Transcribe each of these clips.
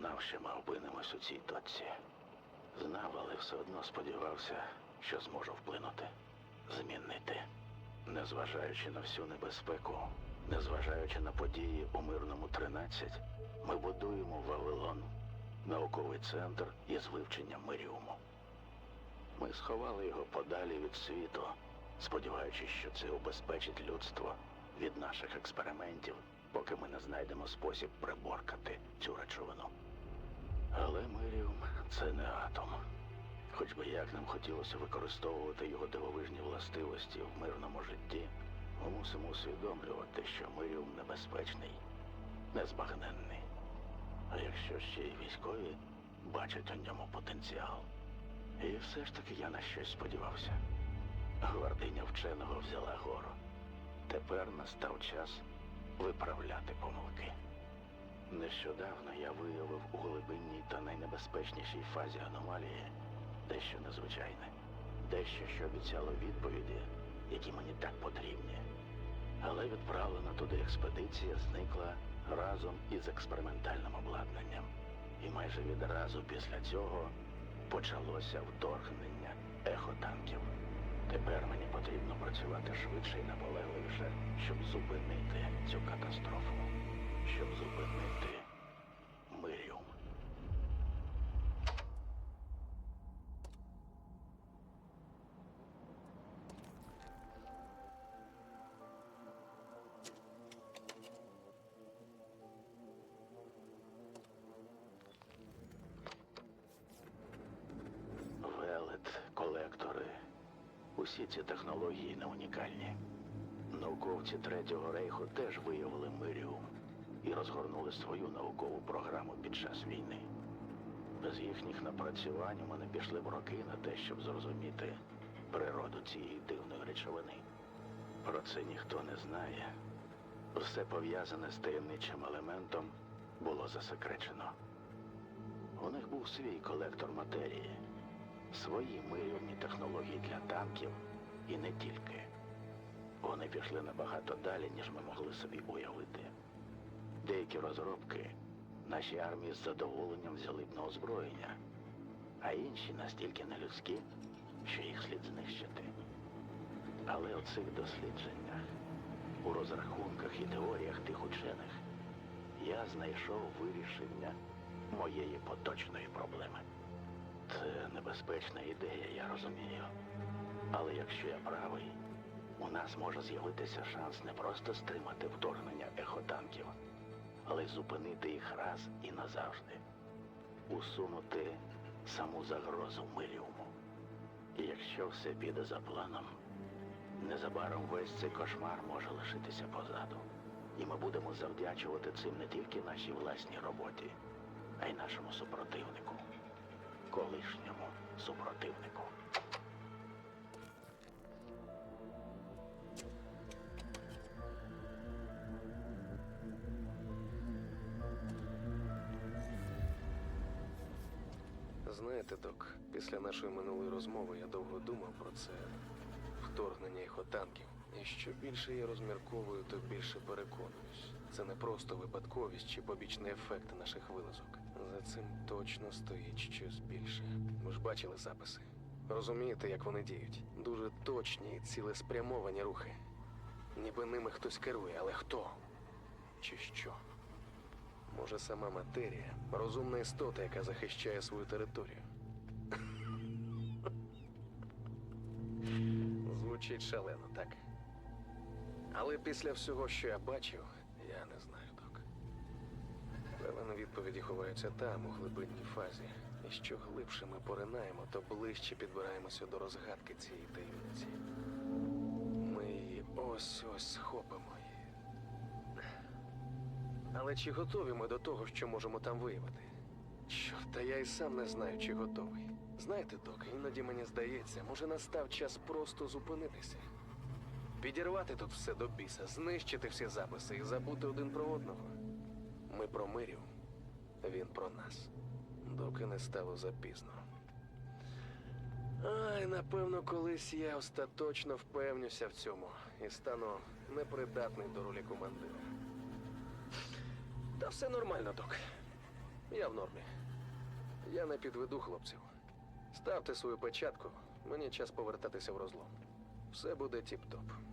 Знав, що ми опинимось у цій точці. Знав, але все одно сподівався, що зможу вплинути, змінити. Незважаючи на всю небезпеку, незважаючи на події у мирному 13, ми будуємо Вавилон, науковий центр із вивчення миріуму. Ми сховали його подалі від світу, сподіваючись, що це убезпечить людство від наших експериментів, поки ми не знайдемо спосіб приборкати цю речовину. Але миріум це не атом. Хоч би як нам хотілося використовувати його дивовижні властивості в мирному житті, ми мусимо усвідомлювати, що миріум небезпечний, незбагненний. А якщо ще й військові бачать у ньому потенціал. І все ж таки я на щось сподівався. Гвардиня вченого взяла гору. Тепер настав час виправляти помилки. Нещодавно я виявив у глибинній та найнебезпечнішій фазі аномалії дещо незвичайне, дещо, що обіцяло відповіді, які мені так потрібні. Але відправлена туди експедиція зникла разом із експериментальним обладнанням. І майже відразу після цього почалося вторгнення ехотанків. Тепер мені потрібно працювати швидше і наполегливіше, щоб зупинити цю катастрофу, щоб зупинити миріум. Велет, колектори. Усі ці технології не унікальні. Науковці Третього рейху теж виявили миріум і розгорнули свою наукову програму під час війни. Без їхніх напрацювань у мене пішли б роки на те, щоб зрозуміти природу цієї дивної речовини. Про це ніхто не знає. Все пов'язане з таємничим елементом було засекречено. У них був свій колектор матерії, свої мирівні технології для танків і не тільки. Вони пішли набагато далі, ніж ми могли собі уявити. Деякі розробки наші армії з задоволенням взяли б на озброєння, а інші настільки нелюдські, що їх слід знищити. Але у цих дослідженнях, у розрахунках і теоріях тих учених, я знайшов вирішення моєї поточної проблеми. Це небезпечна ідея, я розумію. Але якщо я правий, у нас може з'явитися шанс не просто стримати вторгнення ехотанків, але зупинити їх раз і назавжди, усунути саму загрозу миріуму. І якщо все піде за планом, незабаром весь цей кошмар може лишитися позаду. І ми будемо завдячувати цим не тільки нашій власній роботі, а й нашому супротивнику, колишньому супротивнику. Знаєте, док, після нашої минулої розмови я довго думав про це вторгнення ехотанків. І що більше я розмірковую, то більше переконуюсь. Це не просто випадковість чи побічний ефект наших вилазок. За цим точно стоїть щось більше. Ви ж бачили записи. Розумієте, як вони діють? Дуже точні і цілеспрямовані рухи. Ніби ними хтось керує, але хто? Чи що? Може, сама матерія, розумна істота, яка захищає свою територію. Звучить шалено, так? Але після всього, що я бачив, я не знаю, док. Певно, відповіді ховаються там, у глибинній фазі. І що глибше ми поринаємо, то ближче підбираємося до розгадки цієї таємниці. Ми її ось-ось схопимо але чи готові ми до того, що можемо там виявити? Чорт, та я і сам не знаю, чи готовий. Знаєте, док, іноді мені здається, може настав час просто зупинитися. Підірвати тут все до біса, знищити всі записи і забути один про одного. Ми про мирів, він про нас, доки не стало запізно. Ай, напевно, колись я остаточно впевнюся в цьому і стану непридатний до ролі командира. Та все нормально, док. Я в нормі. Я не підведу хлопців. Ставте свою печатку. Мені час повертатися в розлом. Все буде тіп-топ.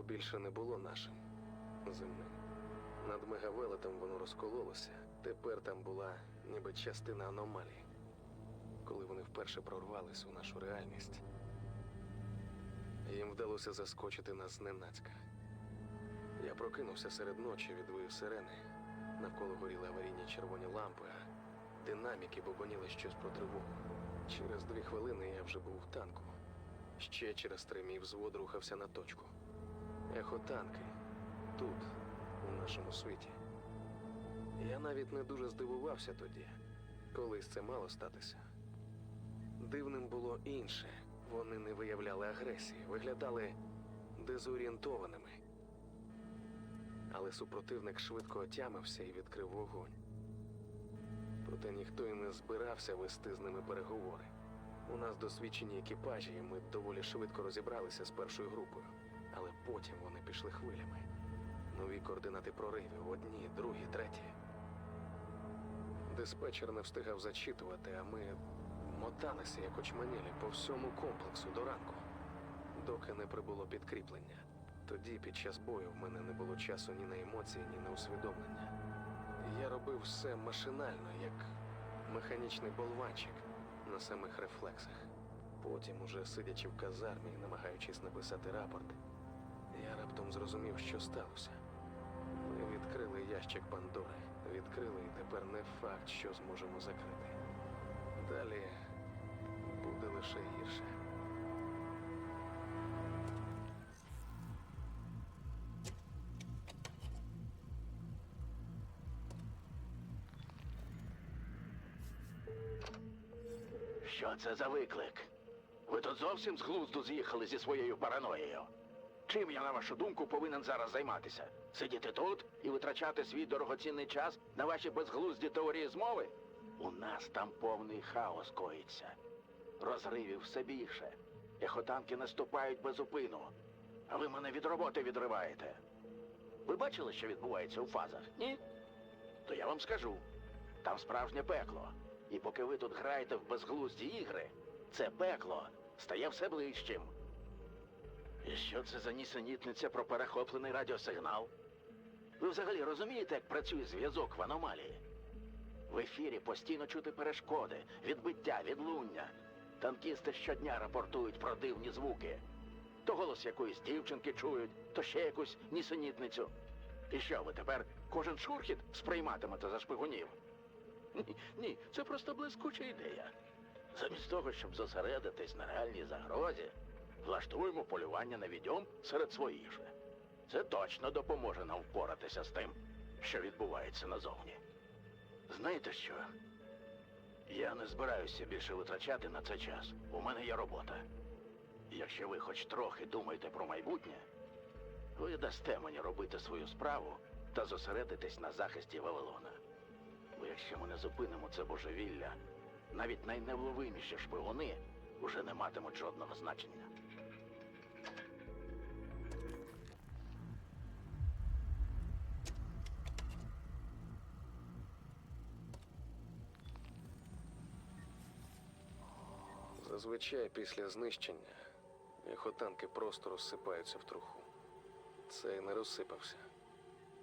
Небо більше не було нашим земним. Над мегавелетом воно розкололося. Тепер там була ніби частина аномалії. Коли вони вперше прорвались у нашу реальність, їм вдалося заскочити нас зненацька. Я прокинувся серед ночі від вою сирени. Навколо горіли аварійні червоні лампи, а динаміки бобоніли щось про тривогу. Через дві хвилини я вже був в танку. Ще через три мій взвод рухався на точку. Ехотанки тут, у нашому світі. Я навіть не дуже здивувався тоді, колись це мало статися. Дивним було інше. Вони не виявляли агресії, виглядали дезорієнтованими. Але супротивник швидко отямився і відкрив вогонь. Проте ніхто і не збирався вести з ними переговори. У нас досвідчені екіпажі, і ми доволі швидко розібралися з першою групою. Але потім вони пішли хвилями. Нові координати проривів одні, другі, треті. Диспетчер не встигав зачитувати, а ми моталися, як очманілі, по всьому комплексу до ранку, доки не прибуло підкріплення. Тоді, під час бою, в мене не було часу ні на емоції, ні на усвідомлення. Я робив все машинально, як механічний болванчик на самих рефлексах. Потім, уже сидячи в казармі і намагаючись написати рапорт, я раптом зрозумів, що сталося. Ми відкрили ящик Пандори. Відкрили і тепер не факт, що зможемо закрити. Далі буде лише гірше. Що це за виклик? Ви тут зовсім з глузду з'їхали зі своєю параноєю. Чим я, на вашу думку, повинен зараз займатися? Сидіти тут і витрачати свій дорогоцінний час на ваші безглузді теорії змови? У нас там повний хаос коїться. Розривів все більше. Ехотанки наступають без упину. А ви мене від роботи відриваєте. Ви бачили, що відбувається у фазах? Ні? То я вам скажу. Там справжнє пекло. І поки ви тут граєте в безглузді ігри, це пекло стає все ближчим. І що це за нісенітниця про перехоплений радіосигнал? Ви взагалі розумієте, як працює зв'язок в аномалії? В ефірі постійно чути перешкоди, відбиття, відлуння. Танкісти щодня рапортують про дивні звуки. То голос якоїсь дівчинки чують, то ще якусь нісенітницю. І що ви тепер кожен шурхіт сприйматимете за шпигунів? Ні, ні, це просто блискуча ідея. Замість того, щоб зосередитись на реальній загрозі, влаштуємо полювання на відьом серед своїх же. Це точно допоможе нам впоратися з тим, що відбувається назовні. Знаєте що? Я не збираюся більше витрачати на це час. У мене є робота. Якщо ви хоч трохи думаєте про майбутнє, ви дасте мені робити свою справу та зосередитись на захисті Вавилона. Бо якщо ми не зупинимо це божевілля, навіть найневловиміші шпигуни вже не матимуть жодного значення. Зазвичай після знищення ехотанки просто розсипаються в труху. Цей не розсипався.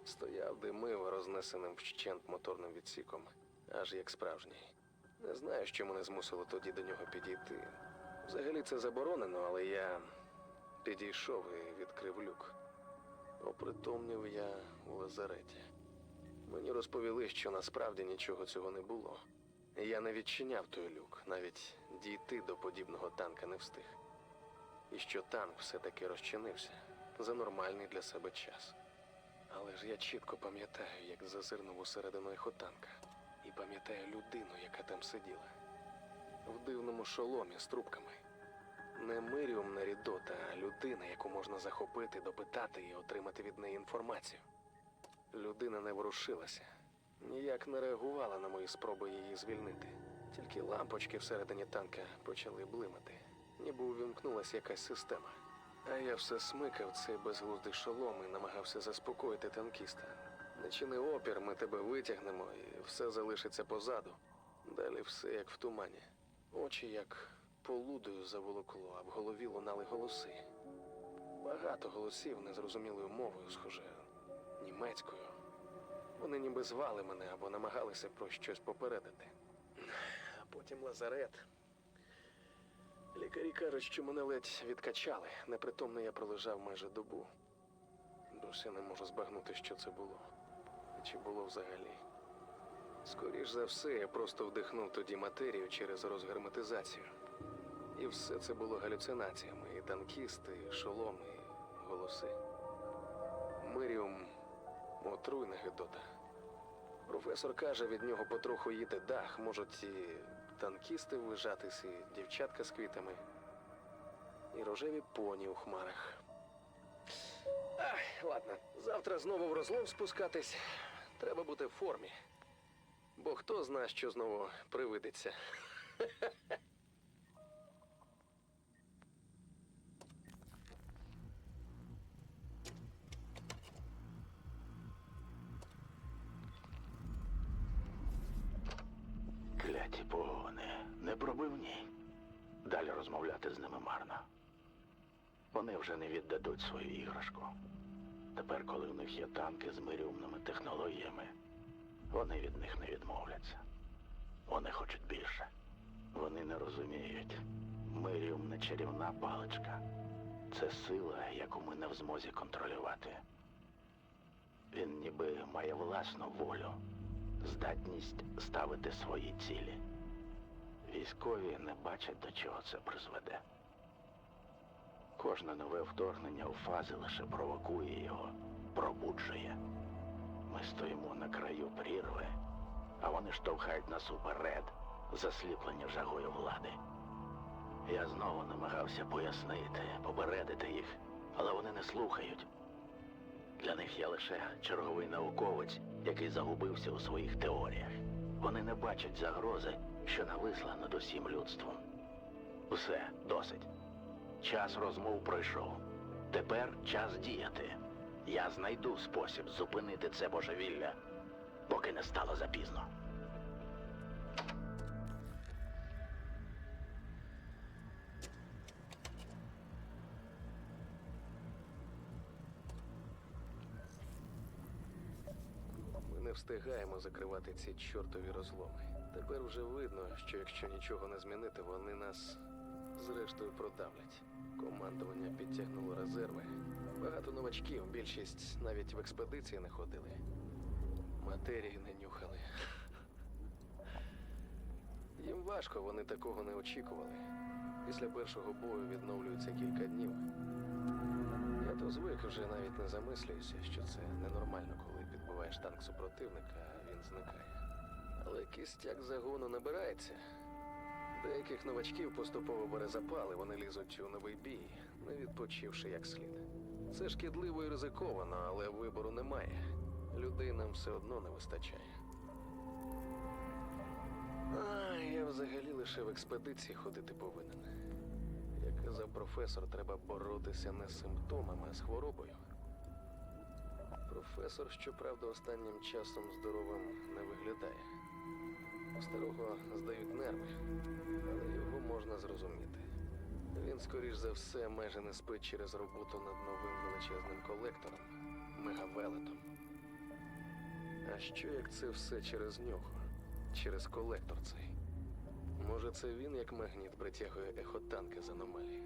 Стояв, димив рознесеним вщент моторним відсіком, аж як справжній. Не знаю, що мене змусило тоді до нього підійти. Взагалі це заборонено, але я підійшов і відкрив люк. Опритомнів я у лазареті. Мені розповіли, що насправді нічого цього не було. Я не відчиняв той люк, навіть дійти до подібного танка не встиг. І що танк все-таки розчинився за нормальний для себе час. Але ж я чітко пам'ятаю, як зазирнув усередину ехотанка, і пам'ятаю людину, яка там сиділа. В дивному шоломі з трубками. Не Миріум на Рідота, а людина, яку можна захопити, допитати і отримати від неї інформацію. Людина не ворушилася, ніяк не реагувала на мої спроби її звільнити. Тільки лампочки всередині танка почали блимати, ніби увімкнулася якась система. А я все смикав цей безглуздий шолом і намагався заспокоїти танкіста. Не чини опір, ми тебе витягнемо, і все залишиться позаду. Далі все як в тумані. Очі як полудою заволокло, а в голові лунали голоси. Багато голосів незрозумілою мовою, схоже, німецькою. Вони ніби звали мене або намагалися про щось попередити. А потім лазарет. Лікарі кажуть, що мене ледь відкачали. Непритомно я пролежав майже добу. Досі не можу збагнути, що це було. Чи було взагалі. Скоріш за все, я просто вдихнув тоді матерію через розгерметизацію. І все це було галюцинаціями, і танкісти, і шолом, і голоси. Миріум отруйна гидота. Професор каже, від нього потроху їде дах, можуть і танкісти вижатись, і дівчатка з квітами, і рожеві поні у хмарах. Ах, ладно, завтра знову в розлов спускатись. Треба бути в формі. Бо хто знає, що знову привидеться. Тепер, коли в них є танки з мирюмними технологіями, вони від них не відмовляться. Вони хочуть більше. Вони не розуміють. Миріум чарівна паличка. Це сила, яку ми не в змозі контролювати. Він ніби має власну волю, здатність ставити свої цілі. Військові не бачать, до чого це призведе. Кожне нове вторгнення у фази лише провокує його, пробуджує. Ми стоїмо на краю прірви, а вони штовхають нас уперед, засліплені жагою влади. Я знову намагався пояснити, попередити їх, але вони не слухають. Для них я лише черговий науковець, який загубився у своїх теоріях. Вони не бачать загрози, що нависла над усім людством. Все, досить. Час розмов пройшов. Тепер час діяти. Я знайду спосіб зупинити це божевілля, поки не стало запізно. Ми не встигаємо закривати ці чортові розломи. Тепер уже видно, що якщо нічого не змінити, вони нас зрештою продавлять. Командування підтягнуло резерви. Багато новачків, більшість навіть в експедиції не ходили. Матерії не нюхали. Їм важко, вони такого не очікували. Після першого бою відновлюються кілька днів. Я то звик вже навіть не замислююся, що це ненормально, коли підбиваєш танк супротивника, а він зникає. Але кістяк загону набирається. Деяких новачків поступово бере запал, і вони лізуть у новий бій, не відпочивши як слід. Це шкідливо і ризиковано, але вибору немає. Людей нам все одно не вистачає. А, я взагалі лише в експедиції ходити повинен. Як казав професор, треба боротися не з симптомами, а з хворобою. Професор, щоправда, останнім часом здоровим не виглядає. Старого здають нерви, але його можна зрозуміти. Він, скоріш за все, майже не спить через роботу над новим величезним колектором мегавелетом. А що як це все через нього? Через колектор цей? Може, це він, як магніт, притягує ехотанки з аномалії?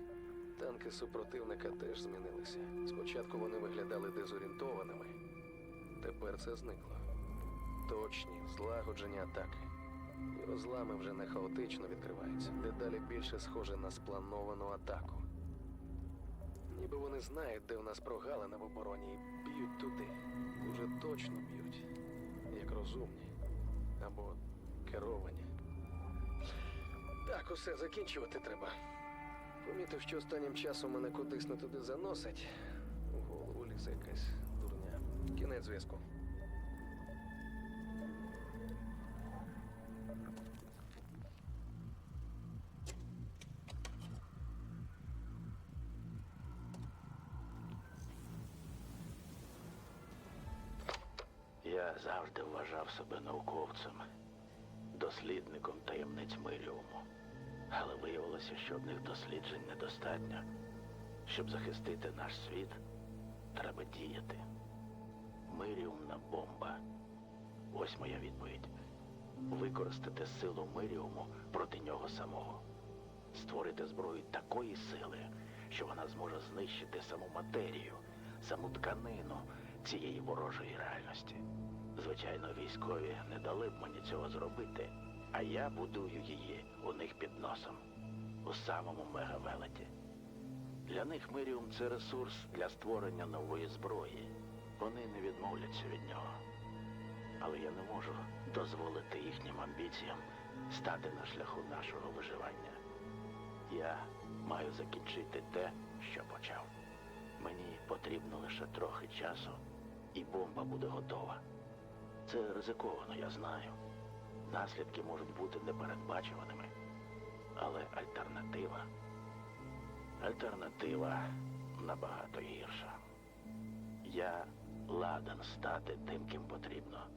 Танки супротивника теж змінилися. Спочатку вони виглядали дезорієнтованими. Тепер це зникло. Точні, злагоджені атаки. Розлами вже не хаотично відкриваються, дедалі більше схоже на сплановану атаку. Ніби вони знають, де у нас прогалина в обороні, і б'ють туди. Дуже точно б'ють, як розумні або керовані. Так, усе закінчувати треба. Помітив, що останнім часом мене кудись туди заносить. У голову лізе якась дурня. Кінець зв'язку. Вважав себе науковцем, дослідником таємниць Миріуму. Але виявилося, що одних досліджень недостатньо. Щоб захистити наш світ, треба діяти. Миріумна бомба. Ось моя відповідь. Використати силу Миріуму проти нього самого. Створити зброю такої сили, що вона зможе знищити саму матерію, саму тканину цієї ворожої реальності. Звичайно, військові не дали б мені цього зробити, а я будую її у них під носом, у самому мегавелеті. Для них Миріум це ресурс для створення нової зброї. Вони не відмовляться від нього. Але я не можу дозволити їхнім амбіціям стати на шляху нашого виживання. Я маю закінчити те, що почав. Мені потрібно лише трохи часу, і бомба буде готова. Це ризиковано, я знаю. Наслідки можуть бути непередбачуваними. Але альтернатива. Альтернатива набагато гірша. Я ладен стати тим, ким потрібно.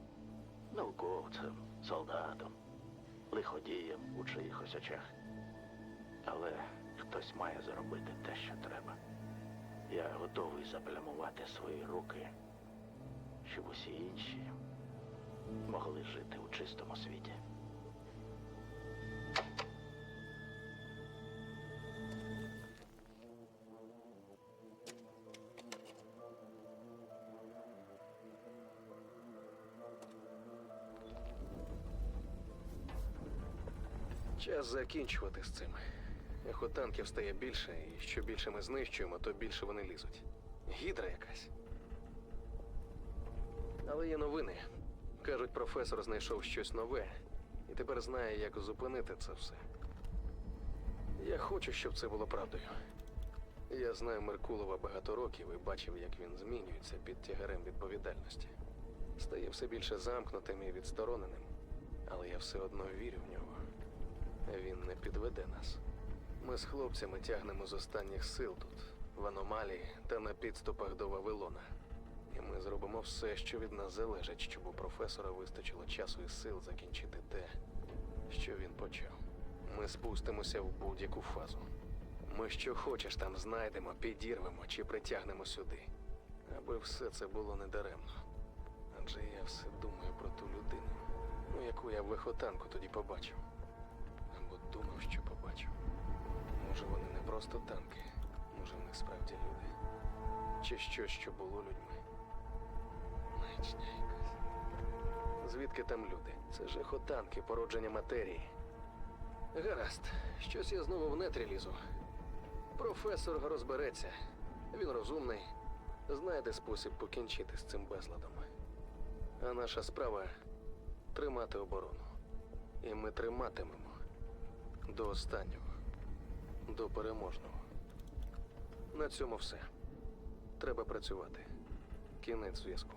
Науковцем, солдатом, лиходієм у чиїхось очах. Але хтось має зробити те, що треба. Я готовий заплямувати свої руки, щоб усі інші могли жити у чистому світі. Час закінчувати з цим. Ехотанків стає більше, і що більше ми знищуємо, то більше вони лізуть. Гідра якась. Але є новини. Кажуть, професор знайшов щось нове і тепер знає, як зупинити це все. Я хочу, щоб це було правдою. Я знаю Меркулова багато років і бачив, як він змінюється під тягарем відповідальності. Стає все більше замкнутим і відстороненим. Але я все одно вірю в нього. Він не підведе нас. Ми з хлопцями тягнемо з останніх сил тут, в аномалії та на підступах до Вавилона. Ми зробимо все, що від нас залежить, щоб у професора вистачило часу і сил закінчити те, що він почав. Ми спустимося в будь-яку фазу. Ми що хочеш там знайдемо, підірвемо чи притягнемо сюди. Аби все це було недаремно. Адже я все думаю про ту людину, ну яку я в вихотанку тоді побачив. Або думав, що побачив. Може, вони не просто танки, може, в них справді люди. Чи щось, що було людьми. Звідки там люди? Це ж ехотанки, породження матерії. Гаразд, щось я знову в нетрі лізу. Професор розбереться. Він розумний, знайде спосіб покінчити з цим безладом. А наша справа тримати оборону. І ми триматимемо до останнього, до переможного. На цьому все. Треба працювати. Кінець зв'язку.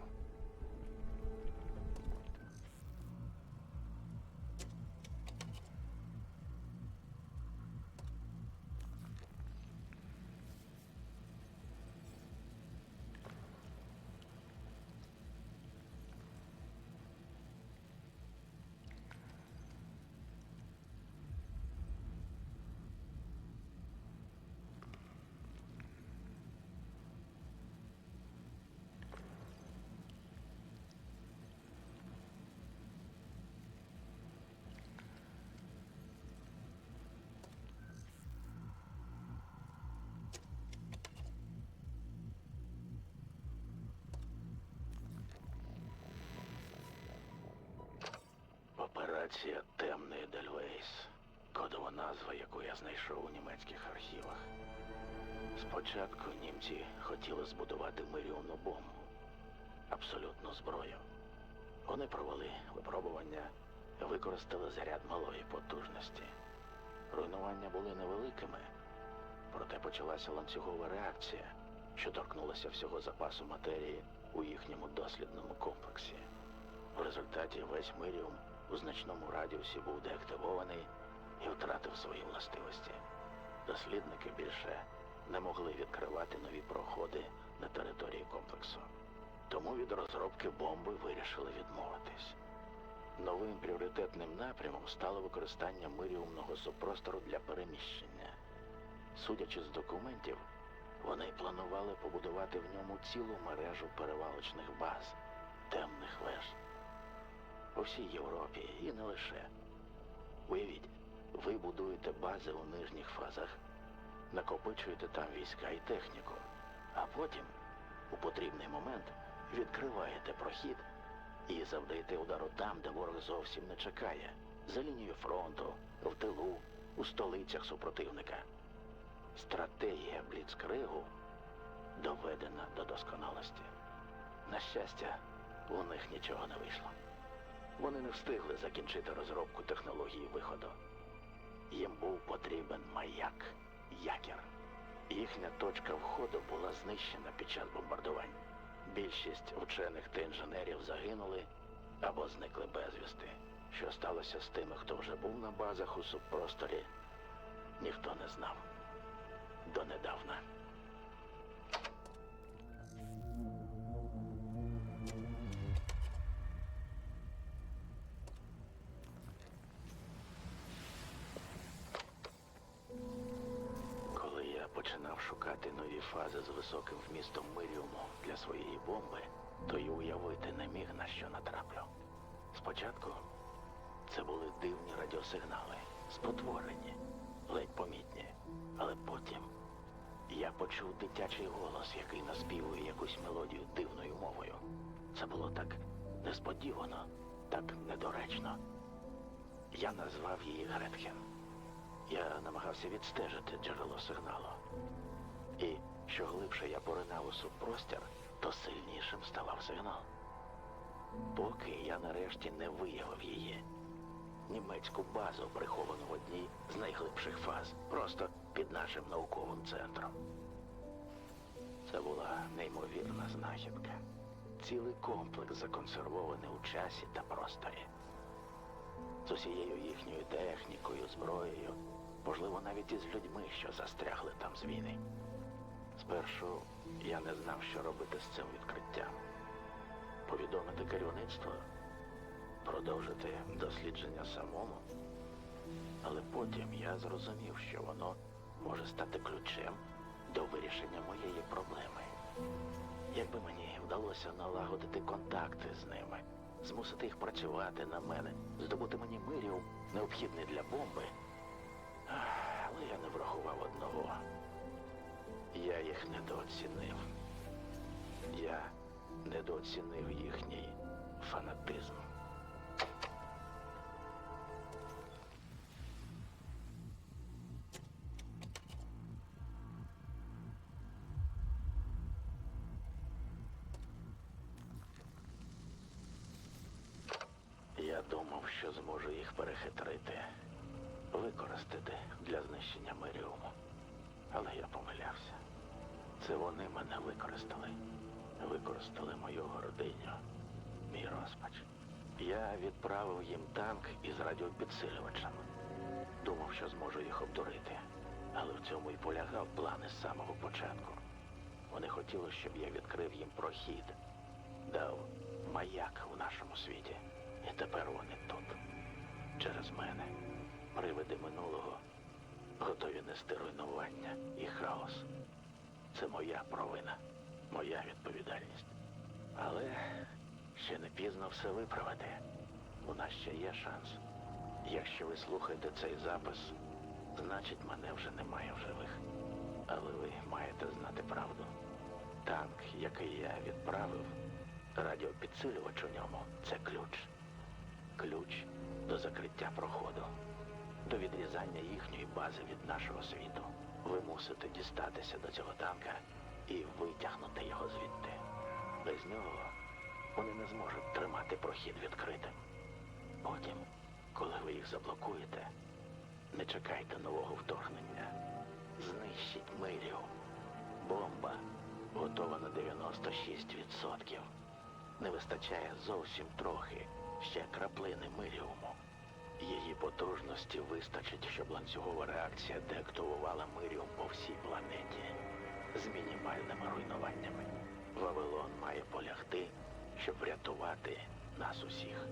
Операція Темний Дельвейс. Кодова назва, яку я знайшов у німецьких архівах. Спочатку німці хотіли збудувати миріумну бомбу. Абсолютну зброю. Вони провели випробування, використали заряд малої потужності. Руйнування були невеликими, проте почалася ланцюгова реакція, що торкнулася всього запасу матерії у їхньому дослідному комплексі. В результаті весь миріум у значному радіусі був деактивований і втратив свої властивості. Дослідники більше не могли відкривати нові проходи на території комплексу. Тому від розробки бомби вирішили відмовитись. Новим пріоритетним напрямом стало використання миріумного субпростору для переміщення. Судячи з документів, вони планували побудувати в ньому цілу мережу перевалочних баз, темних веж. По всій Європі і не лише. Уявіть, ви будуєте бази у нижніх фазах, накопичуєте там війська і техніку, а потім, у потрібний момент, відкриваєте прохід і завдаєте удару там, де ворог зовсім не чекає, за лінією фронту, в тилу, у столицях супротивника. Стратегія Бліцкригу доведена до досконалості. На щастя, у них нічого не вийшло. Вони не встигли закінчити розробку технології виходу. Їм був потрібен маяк, якір. Їхня точка входу була знищена під час бомбардувань. Більшість вчених та інженерів загинули або зникли безвісти. Що сталося з тими, хто вже був на базах у субпросторі, ніхто не знав. Донедавна. Починав шукати нові фази з високим вмістом миріуму для своєї бомби, то й уявити не міг на що натраплю. Спочатку це були дивні радіосигнали, спотворені, ледь помітні. Але потім я почув дитячий голос, який наспівує якусь мелодію дивною мовою. Це було так несподівано, так недоречно. Я назвав її Гретхен. Я намагався відстежити джерело сигналу. І що глибше я поринав у субпростір, то сильнішим ставав сигнал. Поки я нарешті не виявив її. Німецьку базу, приховану в одній з найглибших фаз, просто під нашим науковим центром. Це була неймовірна знахідка. Цілий комплекс законсервований у часі та просторі. З усією їхньою технікою, зброєю, можливо, навіть із людьми, що застрягли там з війни. Спершу я не знав, що робити з цим відкриттям. Повідомити керівництво, продовжити дослідження самому. Але потім я зрозумів, що воно може стати ключем до вирішення моєї проблеми. Якби мені вдалося налагодити контакти з ними, змусити їх працювати на мене, здобути мені мирів, необхідний для бомби. Але я не врахував одного. Я їх недооцінив. Я недооцінив їхній фанатизм. Я думав, що зможу їх перехитрити, використати для знищення Меріуму. Але я помилявся. Це вони мене використали. Використали мою гординю, мій розпач. Я відправив їм танк із радіопідсилювачем. Думав, що зможу їх обдурити. Але в цьому і полягав план із самого початку. Вони хотіли, щоб я відкрив їм прохід, дав маяк у нашому світі. І тепер вони тут. Через мене, привиди минулого, готові нести руйнування і хаос. Це моя провина, моя відповідальність. Але ще не пізно все виправити. У нас ще є шанс. Якщо ви слухаєте цей запис, значить мене вже немає в живих. Але ви маєте знати правду. Танк, який я відправив, радіопідсилювач у ньому це ключ. Ключ до закриття проходу, до відрізання їхньої бази від нашого світу. Ви мусите дістатися до цього танка і витягнути його звідти. Без нього вони не зможуть тримати прохід відкритим. Потім, коли ви їх заблокуєте, не чекайте нового вторгнення. Знищіть Миріум. Бомба готова на 96%. Не вистачає зовсім трохи ще краплини Миріуму. Її потужності вистачить, щоб ланцюгова реакція деактивувала Миріум по всій планеті з мінімальними руйнуваннями. Вавилон має полягти, щоб врятувати нас усіх.